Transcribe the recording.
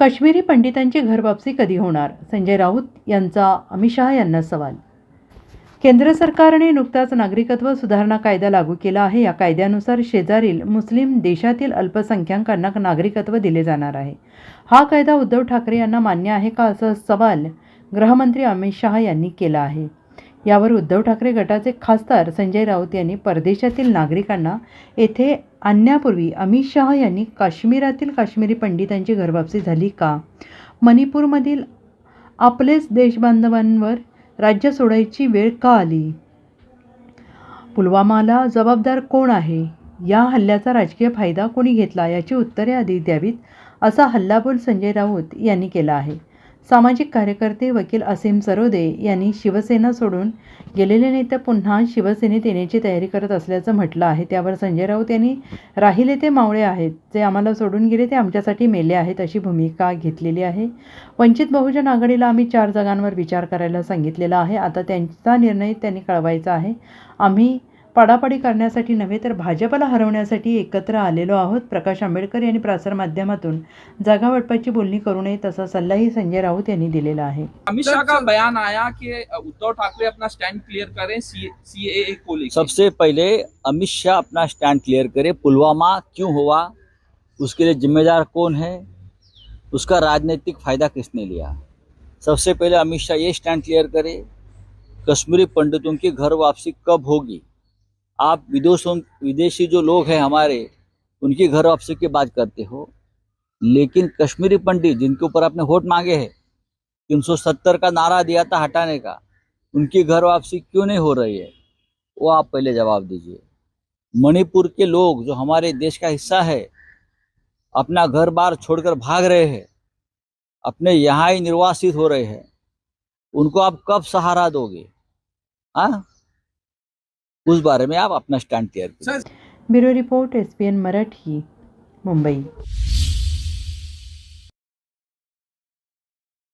काश्मीरी पंडितांची घरवापसी कधी होणार? संजय राऊत यांचा अमित शहा यांना सवाल. केंद्र सरकारने नुकताच नागरिकत्व सुधारणा कायदा लागू केला आहे. या कायद्यानुसार शेजारील मुस्लिम देशातील अल्पसंख्याकांना नागरिकत्व दिले जाणार आहे. हा कायदा उद्धव ठाकरे यांना मान्य आहे का असा सवाल गृहमंत्री अमित शहा यांनी केला आहे. यावर उद्धव ठाकरे गटाचे खासदार संजय राऊत यांनी परदेशातील नागरिकांना येथे आणण्यापूर्वी अमित शहा यांनी काश्मीरातील काश्मीरी पंडितांची घरवापसी झाली का? मणिपूरमधील आपलेच देशबांधवांवर राज्य सोडायची वेळ का आली? पुलवामाला जबाबदार कोण आहे? या हल्ल्याचा राजकीय फायदा कोणी घेतला? याची उत्तरे आधी द्यावीत असा हल्लाबोल संजय राऊत यांनी केला आहे. सामाजिक कार्यकर्ते वकील असीम सरोदे यांनी शिवसेना सोडून गेलेले नेते पुन्हा शिवसेनेत येण्याची तयारी करत असल्याचं म्हटलं आहे. त्यावर संजय राऊत यांनी राहिले ते मावळे आहेत. जे आम्हाला सोडून गेले ते आमच्यासाठी मेले आहेत अशी भूमिका घेतलेली आहे. वंचित बहुजन आघाडीला आम्ही चार जागांवर विचार करायला सांगितलेला आहे. आता त्यांचा निर्णय त्यांनी कळवायचा आहे. आम्ही पाडापाडी करण्यासाठी नव्हे तर भाजपला हरवण्यासाठी एकत्र आलेलो आहोत. प्रकाश आंबेडकर यांनी प्रसारमाध्यमातून जागा वाटपाची बोलणी करू नये तसा सल्लाही संजय राऊत यांनी दिलेला आहे. अमित शाह का बयान आया कि उद्धव ठाकरे अपना स्टैंड क्लियर करें सी को लेकर सबसे पहले अमित शाह अपना स्टैंड क्लियर करे। पुलवामा क्यों हुआ? उसके लिए जिम्मेदार कौन है? उसका राजनीतिक फायदा किसने लिया? सबसे पहले अमित शाह ये स्टैंड क्लियर करे। कश्मीरी पंडितों की घर वापसी कब होगी? आप विदेशों, विदेशी जो लोग हैं हमारे, उनकी घर वापसी की बात करते हो। लेकिन कश्मीरी पंडित जिनके ऊपर आपने वोट मांगे हैं, तीन सौ सत्तर का नारा दिया था हटाने का, उनकी घर वापसी क्यों नहीं हो रही है? वो आप पहले जवाब दीजिए। मणिपुर के लोग जो हमारे देश का हिस्सा है, अपना घर बार छोड़कर भाग रहे हैं, अपने यहाँ ही निर्वासित हो रहे हैं, उनको आप कब सहारा दोगे? हाँ? उस बारे में आप अपना स्टैंड तैयार कीजिए रिपोर्ट एस मराठी मुंबई।